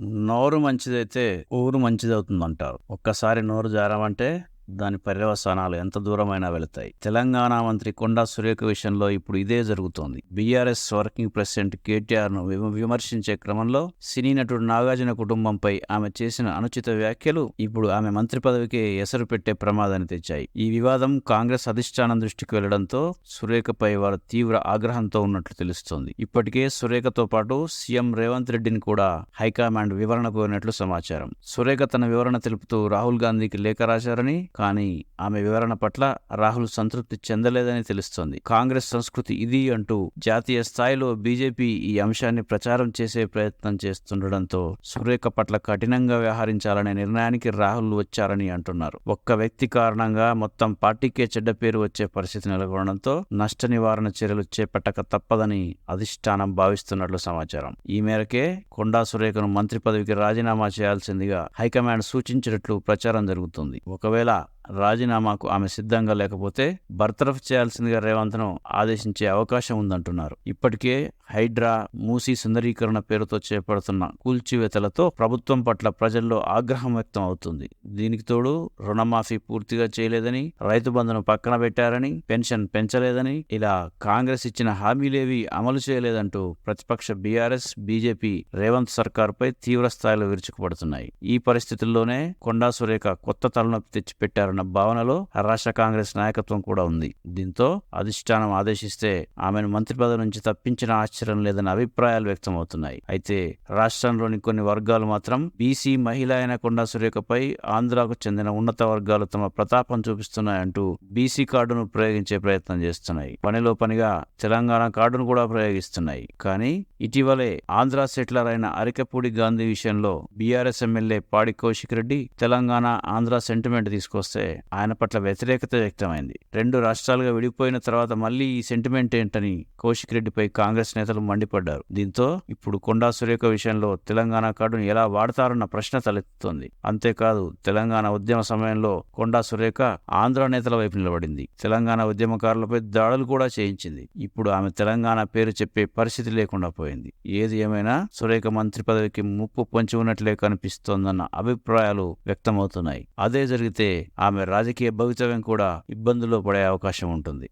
నోరు మంచిదైతే ఊరు మంచిది అవుతుంది అంటారు ఒక్కసారి నోరు జారమంటే దాని పర్యవసానాలు ఎంత దూరమైనా వెళతాయి. తెలంగాణ మంత్రి కొండా సురేఖ విషయంలో ఇప్పుడు ఇదే జరుగుతోంది. బీఆర్ఎస్ వర్కింగ్ ప్రెసిడెంట్ కేటీఆర్ను విమ- విమర్శించే క్రమంలో సినీ నటుడు నాగార్జున కుటుంబంపై ఆమె చేసిన అనుచిత వ్యాఖ్యలు ఇప్పుడు ఆమె మంత్రి పదవికి ఎసరు పెట్టే ప్రమాదాన్ని తెచ్చాయి. ఈ వివాదం కాంగ్రెస్ అధిష్టానం దృష్టికి వెళ్ళడంతో సురేఖపై వారు తీవ్ర ఆగ్రహంతో ఉన్నట్లు తెలుస్తోంది. ఇప్పటికే సురేఖతో పాటు సీఎం రేవంత్ రెడ్డిని కూడా హైకమాండ్ వివరణ కోరినట్లు సమాచారం. సురేఖ తన వివరణ తెలుపుతూ రాహుల్ గాంధీకి లేఖ రాశారని కానీ ఆమె వివరణ పట్ల రాహుల్ సంతృప్తి చెందలేదని తెలుస్తోంది. కాంగ్రెస్ సంస్కృతి ఇది అంటూ జాతీయ స్థాయిలో బీజేపీ ఈ అంశాన్ని ప్రచారం చేసే ప్రయత్నం చేస్తుండటంతో సురేఖ పట్ల కఠినంగా వ్యవహరించాలనే నిర్ణయానికి రాహుల్ వచ్చారని అంటున్నారు. ఒక్క వ్యక్తి కారణంగా మొత్తం పార్టీకే చెడ్డ పేరు వచ్చే పరిస్థితి నెలకొనడంతో నష్ట నివారణ చర్యలు చేపట్టక తప్పదని అధిష్టానం భావిస్తున్నట్లు సమాచారం. ఈ మేరకే కొండా సురేఖను మంత్రి పదవికి రాజీనామా చేయాల్సిందిగా హైకమాండ్ సూచించినట్లు ప్రచారం జరుగుతుంది. ఒకవేళ రాజీనామాకు ఆమె సిద్ధంగా లేకపోతే బర్తరఫ్ చేయాల్సిందిగా రేవంత్ను ఆదేశించే అవకాశం ఉందంటున్నారు. ఇప్పటికే హైడ్రా మూసీ సుందరీకరణ పేరుతో చేపడుతున్న కూల్చివేతలతో ప్రభుత్వం పట్ల ప్రజల్లో ఆగ్రహం వ్యక్తం అవుతుంది. దీనికి తోడు రుణమాఫీ పూర్తిగా చేయలేదని రైతు బంధును పక్కన పెట్టారని పెన్షన్ పెంచలేదని ఇలా కాంగ్రెస్ ఇచ్చిన హామీలేవి అమలు చేయలేదంటూ ప్రతిపక్ష బీఆర్ఎస్ బీజేపీ రేవంత్ సర్కార్పై తీవ్ర స్థాయిలో విరుచుకుపడుతున్నాయి. ఈ పరిస్థితుల్లోనే కొండా సురేఖ కొత్త తలనొప్పి తెచ్చిపెట్టారన్న భావనలో రాష్ట్ర కాంగ్రెస్ నాయకత్వం కూడా ఉంది. దీంతో అధిష్టానం ఆదేశిస్తే ఆమెను మంత్రి పదవి నుంచి తప్పించిన ఆశ్చర్యం లేదన్న అభిప్రాయాలు వ్యక్తమవుతున్నాయి. అయితే రాష్ట్రంలోని కొన్ని వర్గాలు మాత్రం బీసీ మహిళ అయిన కొండా సురేఖపై ఆంధ్రాకు చెందిన ఉన్నత వర్గాలు తమ ప్రతాపం చూపిస్తున్నాయంటూ బీసీ కార్డును ప్రయోగించే ప్రయత్నం చేస్తున్నాయి. పనిలో పనిగా తెలంగాణ కార్డును కూడా ప్రయోగిస్తున్నాయి. కానీ ఇటీవలే ఆంధ్ర సెటిలర్ అయిన అరికపూడి గాంధీ విషయంలో BRS MLA Padi Kaushik Reddy Telangana Andhra sentiment తీసుకొస్తే ఆయన పట్ల వ్యతిరేకత వ్యక్తమైంది. రెండు రాష్ట్రాలుగా విడిపోయిన తర్వాత మళ్ళీ ఈ సెంటిమెంట్ ఏంటని కౌశిక్ రెడ్డిపై కాంగ్రెస్ నేత నేతలు మండిపడ్డారు. దీంతో ఇప్పుడు కొండా సురేఖ విషయంలో తెలంగాణ కార్డును ఎలా వాడతారన్న ప్రశ్న తలెత్తుతోంది. అంతేకాదు తెలంగాణ ఉద్యమ సమయంలో కొండా సురేఖ ఆంధ్ర నేతల వైపు నిలబడింది. తెలంగాణ ఉద్యమకారులపై దాడులు కూడా చేయించింది. ఇప్పుడు ఆమె తెలంగాణ పేరు చెప్పే పరిస్థితి లేకుండా పోయింది. ఏది ఏమైనా సురేఖ మంత్రి పదవికి ముప్పు పొంచి ఉన్నట్లే కనిపిస్తోందన్న అభిప్రాయాలు వ్యక్తమవుతున్నాయి. అదే జరిగితే ఆమె రాజకీయ భవితవ్యం కూడా ఇబ్బందుల్లో పడే అవకాశం ఉంటుంది.